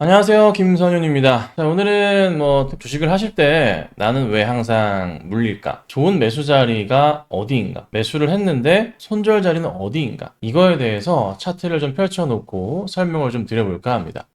안녕하세요. 김선윤입니다. 자, 오늘은 뭐 주식을 하실 때 나는 왜 항상 물릴까? 좋은 매수 자리가 어디인가? 매수를 했는데 손절 자리는 어디인가? 이거에 대해서 차트를 좀 펼쳐놓고 설명을 좀 드려볼까 합니다.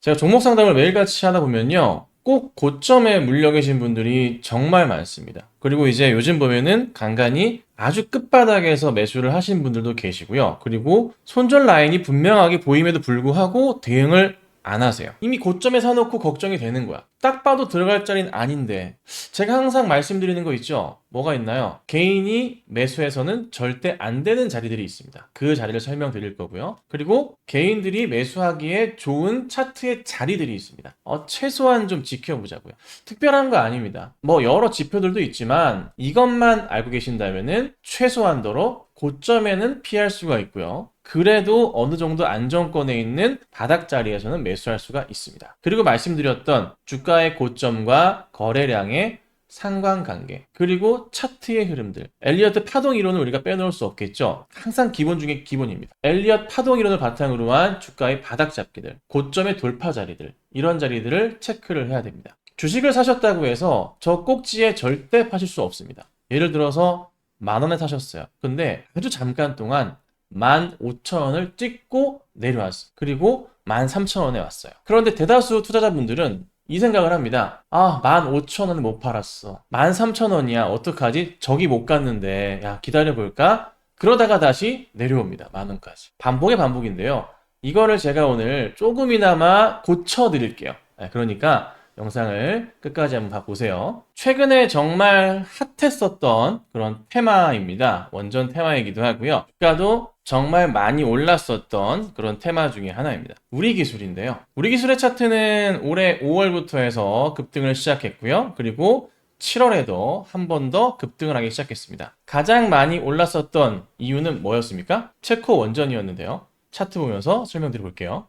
제가 종목 상담을 매일같이 하다 보면요. 꼭 고점에 물려 계신 분들이 정말 많습니다. 그리고 이제 요즘 보면은 간간히 아주 끝바닥에서 매수를 하신 분들도 계시고요. 그리고 손절 라인이 분명하게 보임에도 불구하고 대응을 안 하세요. 이미 고점에 사놓고 걱정이 되는 거야. 딱 봐도 들어갈 자리는 아닌데. 제가 항상 말씀드리는 거 있죠? 뭐가 있나요? 개인이 매수해서는 절대 안 되는 자리들이 있습니다. 그 자리를 설명드릴 거고요. 그리고 개인들이 매수하기에 좋은 차트의 자리들이 있습니다. 어, 최소한 좀 지켜보자고요. 특별한 거 아닙니다. 뭐 여러 지표들도 있지만 이것만 알고 계신다면은 최소한도로 고점에는 피할 수가 있고요. 그래도 어느 정도 안정권에 있는 바닥 자리에서는 매수할 수가 있습니다. 그리고 말씀드렸던 주가의 고점과 거래량의 상관관계 그리고 차트의 흐름들. 엘리어트 파동 이론을 우리가 빼놓을 수 없겠죠? 항상 기본 중에 기본입니다. 엘리어트 파동 이론을 바탕으로 한 주가의 바닥 잡기들 고점의 돌파 자리들 이런 자리들을 체크를 해야 됩니다. 주식을 사셨다고 해서 저 꼭지에 절대 파실 수 없습니다. 예를 들어서 만 원에 사셨어요. 근데 아주 잠깐 동안 15,000원을 찍고 내려왔어요. 그리고 13,000원에 왔어요. 그런데 대다수 투자자분들은 이 생각을 합니다. 아, 15,000원을 못 팔았어. 13,000원이야. 어떡하지? 저기 못 갔는데. 야, 기다려볼까? 그러다가 다시 내려옵니다. 만원까지. 반복의 반복인데요. 이거를 제가 오늘 조금이나마 고쳐드릴게요. 네, 그러니까 영상을 끝까지 한번 봐보세요. 최근에 정말 핫했었던 그런 테마입니다. 원전 테마이기도 하고요. 주가도 정말 많이 올랐었던 그런 테마 중에 하나입니다. 우리 기술인데요. 우리 기술의 차트는 올해 5월부터 해서 급등을 시작했고요. 그리고 7월에도 한 번 더 급등을 하기 시작했습니다. 가장 많이 올랐었던 이유는 뭐였습니까? 체코 원전이었는데요. 차트 보면서 설명드려 볼게요.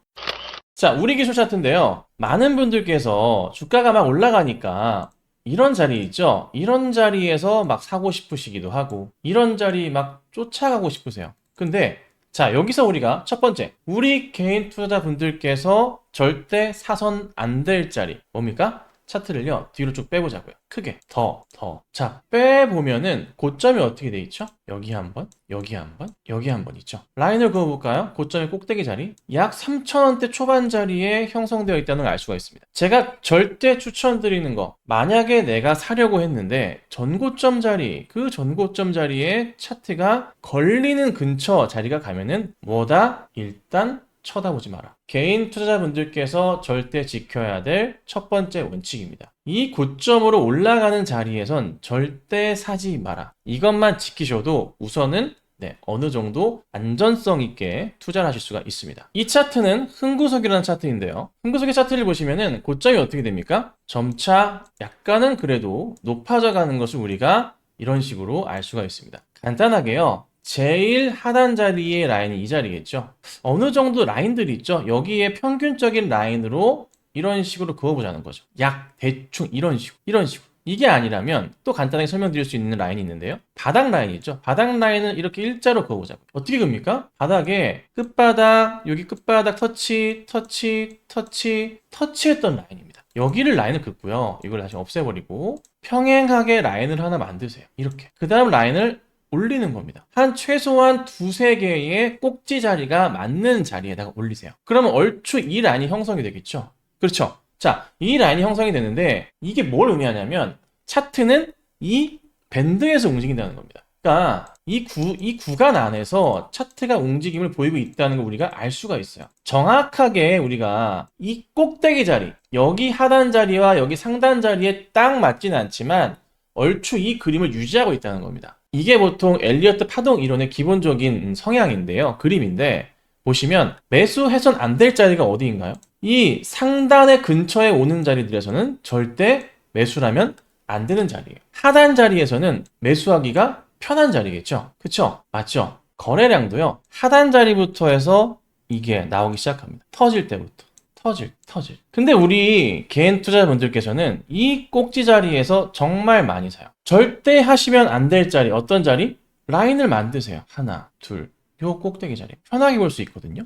자, 우리 기술 차트인데요. 많은 분들께서 주가가 막 올라가니까 이런 자리 있죠? 이런 자리에서 막 사고 싶으시기도 하고, 이런 자리 막 쫓아가고 싶으세요. 근데, 자, 여기서 우리가 첫 번째, 우리 개인 투자자 분들께서 절대 사선 안 될 자리. 뭡니까? 차트를요, 뒤로 쭉 빼보자고요. 크게. 더, 더. 자, 빼보면은 고점이 어떻게 돼 있죠? 여기 한 번, 여기 한 번, 여기 한 번 있죠. 라인을 그어볼까요? 고점의 꼭대기 자리. 약 3,000원대 초반 자리에 형성되어 있다는 걸 알 수가 있습니다. 제가 절대 추천드리는 거. 만약에 내가 사려고 했는데 전고점 자리, 그 전고점 자리에 차트가 걸리는 근처 자리가 가면은 뭐다? 일단 쳐다보지 마라. 개인 투자자분들께서 절대 지켜야 될 첫 번째 원칙입니다. 이 고점으로 올라가는 자리에선 절대 사지 마라. 이것만 지키셔도 우선은 네, 어느 정도 안전성 있게 투자를 하실 수가 있습니다. 이 차트는 흥구석이라는 차트인데요. 흥구석의 차트를 보시면은 고점이 어떻게 됩니까? 점차 약간은 그래도 높아져 가는 것을 우리가 이런 식으로 알 수가 있습니다. 간단하게요. 제일 하단 자리의 라인이 이 자리겠죠. 어느 정도 라인들이 있죠. 여기에 평균적인 라인으로 이런 식으로 그어보자는 거죠. 약 대충 이런 식으로 이런 식으로. 이게 아니라면 또 간단하게 설명드릴 수 있는 라인이 있는데요. 바닥 라인이 있죠. 바닥 라인을 이렇게 일자로 그어보자고요. 어떻게 그습니까? 바닥에 끝바닥, 여기 끝바닥 터치, 터치, 터치, 터치했던 라인입니다. 여기를 라인을 긋고요. 이걸 다시 없애버리고 평행하게 라인을 하나 만드세요. 이렇게. 그 다음 라인을 올리는 겁니다. 한 최소한 두세 개의 꼭지 자리가 맞는 자리에다가 올리세요. 그러면 얼추 이 라인이 형성이 되겠죠? 그렇죠? 자, 이 라인이 형성이 되는데 이게 뭘 의미하냐면 차트는 이 밴드에서 움직인다는 겁니다. 그러니까 이 구, 이 구간 안에서 차트가 움직임을 보이고 있다는 걸 우리가 알 수가 있어요. 정확하게 우리가 이 꼭대기 자리, 여기 하단 자리와 여기 상단 자리에 딱 맞지는 않지만 얼추 이 그림을 유지하고 있다는 겁니다. 이게 보통 엘리어트 파동 이론의 기본적인 성향인데요. 그림인데 보시면 매수 해선 안 될 자리가 어디인가요? 이 상단의 근처에 오는 자리들에서는 절대 매수라면 안 되는 자리예요. 하단 자리에서는 매수하기가 편한 자리겠죠. 그쵸? 맞죠? 거래량도요. 하단 자리부터 해서 이게 나오기 시작합니다. 터질 때부터. 터질, 터질. 근데 우리 개인 투자자분들께서는 이 꼭지 자리에서 정말 많이 사요. 절대 하시면 안 될 자리, 어떤 자리? 라인을 만드세요. 하나, 둘, 요 꼭대기 자리. 편하게 볼 수 있거든요.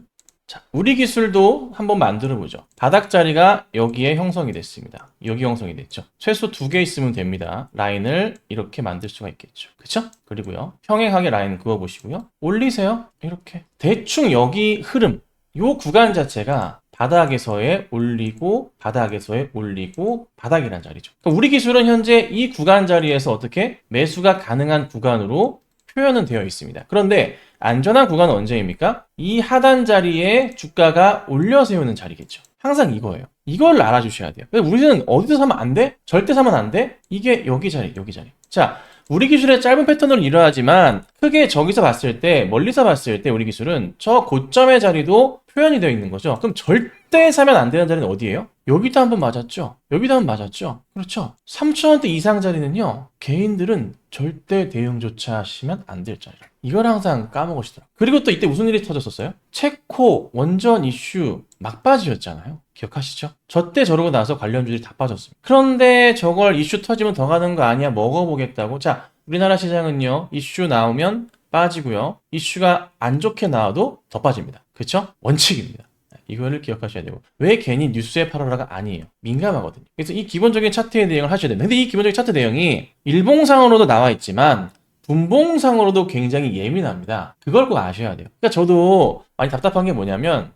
자, 우리 기술도 한번 만들어 보죠. 바닥 자리가 여기에 형성이 됐습니다. 여기 형성이 됐죠. 최소 두 개 있으면 됩니다. 라인을 이렇게 만들 수가 있겠죠. 그쵸? 그리고요. 평행하게 라인 그어 보시고요. 올리세요. 이렇게. 대충 여기 흐름. 요 구간 자체가 바닥에서의 올리고 바닥에서의 올리고 바닥이란 자리죠. 그러니까 우리 기술은 현재 이 구간 자리에서 어떻게 매수가 가능한 구간으로 표현은 되어 있습니다. 그런데 안전한 구간은 언제입니까? 이 하단 자리에 주가가 올려 세우는 자리겠죠. 항상 이거예요. 이걸 알아주셔야 돼요. 우리는 어디서 사면 안 돼? 절대 사면 안 돼? 이게 여기 자리, 여기 자리. 자, 우리 기술의 짧은 패턴으로 일어나지만 크게 저기서 봤을 때, 멀리서 봤을 때 우리 기술은 저 고점의 자리도 표현이 되어 있는 거죠. 그럼 절대 사면 안 되는 자리는 어디예요? 여기도 한번 맞았죠. 여기도 한번 맞았죠. 그렇죠. 3천원대 이상 자리는요. 개인들은 절대 대응조차 하시면 안 될 자리. 이걸 항상 까먹으시더라고요. 그리고 또 이때 무슨 일이 터졌었어요? 체코 원전 이슈 막바지였잖아요. 기억하시죠? 저때 저러고 나서 관련주들이 다 빠졌습니다. 그런데 저걸 이슈 터지면 더 가는 거 아니야? 먹어보겠다고. 자, 우리나라 시장은요. 이슈 나오면 빠지고요. 이슈가 안 좋게 나와도 더 빠집니다. 그렇죠? 원칙입니다. 이거를 기억하셔야 되고 왜 괜히 뉴스에 팔아라가 아니에요 민감하거든요 그래서 이 기본적인 차트의 내용을 하셔야 됩니다 근데 이 기본적인 차트 내용이 일봉상으로도 나와 있지만 분봉상으로도 굉장히 예민합니다. 그걸 꼭 아셔야 돼요. 그러니까 저도 많이 답답한 게 뭐냐면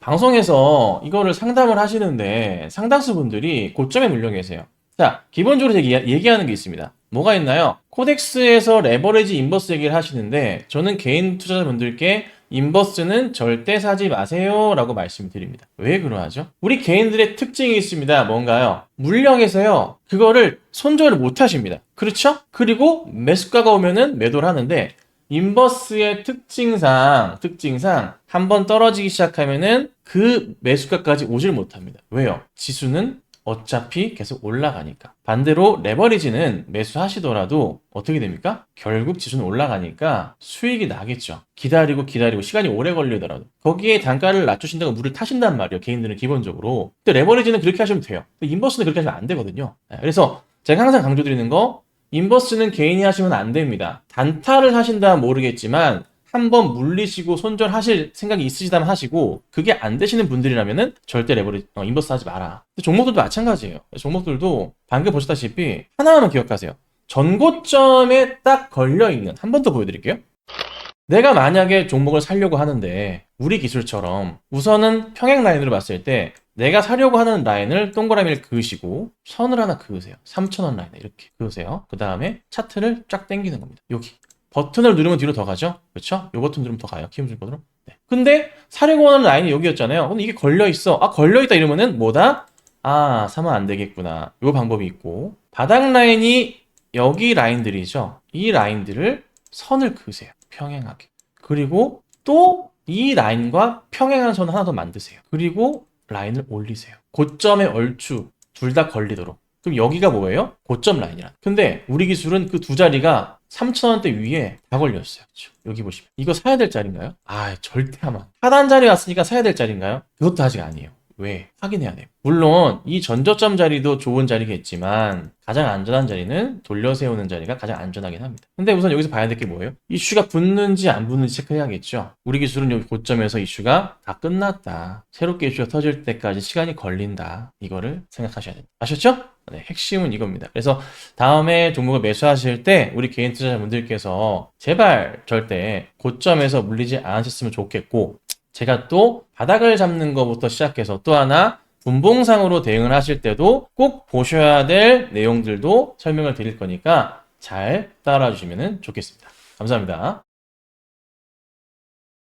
방송에서 이거를 상담을 하시는데 상당수 분들이 고점에 물려 계세요. 자 기본적으로 얘기- 얘기하는 게 있습니다. 뭐가 있나요? 코덱스에서 레버리지 인버스 얘기를 하시는데 저는 개인 투자자분들께 인버스는 절대 사지 마세요 라고 말씀드립니다. 왜 그러하죠? 우리 개인들의 특징이 있습니다. 뭔가요? 물량에서요, 그거를 손절을 못 하십니다. 그렇죠? 그리고 매수가가 오면은 매도를 하는데, 인버스의 특징상, 특징상, 한 번 떨어지기 시작하면은 그 매수가까지 오질 못합니다. 왜요? 지수는 어차피 계속 올라가니까. 반대로 레버리지는 매수하시더라도 어떻게 됩니까? 결국 지수는 올라가니까 수익이 나겠죠. 기다리고 기다리고 시간이 오래 걸리더라도. 거기에 단가를 낮추신다고 물을 타신단 말이에요. 개인들은 기본적으로. 근데 레버리지는 그렇게 하시면 돼요. 근데 인버스는 그렇게 하시면 안 되거든요. 네, 그래서 제가 항상 강조드리는 거 인버스는 개인이 하시면 안 됩니다. 단타를 하신다면 모르겠지만 한번 물리시고 손절하실 생각이 있으시다면 하시고 그게 안 되시는 분들이라면은 절대 레버리 어, 인버스 하지 마라. 종목들도 마찬가지예요. 종목들도 방금 보셨다시피 하나만 기억하세요. 전고점에 딱 걸려 있는 한 번 더 보여드릴게요. 내가 만약에 종목을 살려고 하는데 우리 기술처럼 우선은 평행 라인으로 봤을 때 내가 사려고 하는 라인을 동그라미를 그으시고 선을 하나 그으세요. 3,000원 라인에 이렇게 그으세요. 그 다음에 차트를 쫙 당기는 겁니다. 여기. 버튼을 누르면 뒤로 더 가죠? 그렇죠? 요 버튼 누르면 더 가요. 키움 증권으로. 네. 근데 사려고 하는 라인이 여기였잖아요. 근데 이게 걸려 있어. 아 걸려 있다 이러면은 뭐다? 아 사면 안 되겠구나. 요 방법이 있고 바닥 라인이 여기 라인들이죠. 이 라인들을 선을 그으세요. 평행하게. 그리고 또 이 라인과 평행한 선 하나 더 만드세요. 그리고 라인을 올리세요. 고점에 얼추 둘 다 걸리도록. 그럼 여기가 뭐예요? 고점 라인이라. 근데 우리 기술은 그 두 자리가 3,000원대 위에 다 걸렸어요. 그쵸? 여기 보시면. 이거 사야 될 자리인가요? 아, 절대 하면. 하단 자리 왔으니까 사야 될 자리인가요? 그것도 아직 아니에요. 왜? 확인해야 돼요. 물론 이 전저점 자리도 좋은 자리겠지만 가장 안전한 자리는 돌려 세우는 자리가 가장 안전하긴 합니다. 근데 우선 여기서 봐야 될 게 뭐예요? 이슈가 붙는지 안 붙는지 체크해야겠죠. 우리 기술은 여기 고점에서 이슈가 다 끝났다. 새롭게 이슈가 터질 때까지 시간이 걸린다. 이거를 생각하셔야 됩니다. 아셨죠? 네, 핵심은 이겁니다. 그래서 다음에 종목을 매수하실 때 우리 개인 투자자분들께서 제발 절대 고점에서 물리지 않으셨으면 좋겠고 제가 또 바닥을 잡는 것부터 시작해서 또 하나 분봉상으로 대응을 하실 때도 꼭 보셔야 될 내용들도 설명을 드릴 거니까 잘 따라주시면 좋겠습니다. 감사합니다.